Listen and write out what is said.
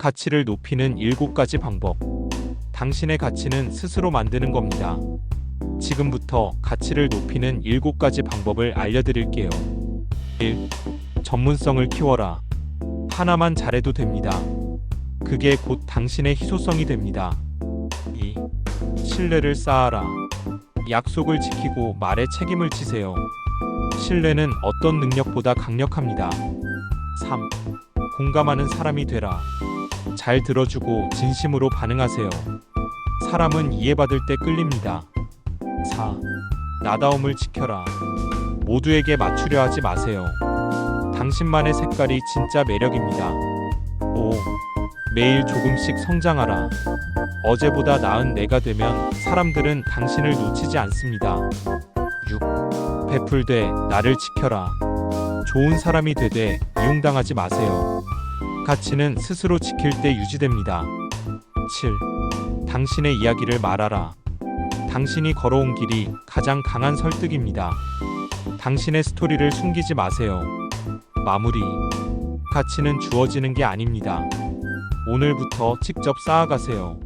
가치를 높이는 7가지 방법. 당신의 가치는 스스로 만드는 겁니다. 지금부터 가치를 높이는 7가지 방법을 알려드릴게요. 1. 전문성을 키워라. 하나만 잘해도 됩니다. 그게 곧 당신의 희소성이 됩니다. 2. 신뢰를 쌓아라. 약속을 지키고 말에 책임을 지세요. 신뢰는 어떤 능력보다 강력합니다. 3. 공감하는 사람이 되라. 잘 들어주고 진심으로 반응하세요. 사람은 이해받을 때 끌립니다. 4. 나다움을 지켜라. 모두에게 맞추려 하지 마세요. 당신만의 색깔이 진짜 매력입니다. 5. 매일 조금씩 성장하라. 어제보다 나은 내가 되면 사람들은 당신을 놓치지 않습니다. 6. 베풀되 나를 지켜라. 좋은 사람이 되되 이용당하지 마세요. 가치는 스스로 지킬 때 유지됩니다. 7. 당신의 이야기를 말하라. 당신이 걸어온 길이 가장 강한 설득입니다. 당신의 스토리를 숨기지 마세요. 마무리. 가치는 주어지는 게 아닙니다. 오늘부터 직접 쌓아가세요.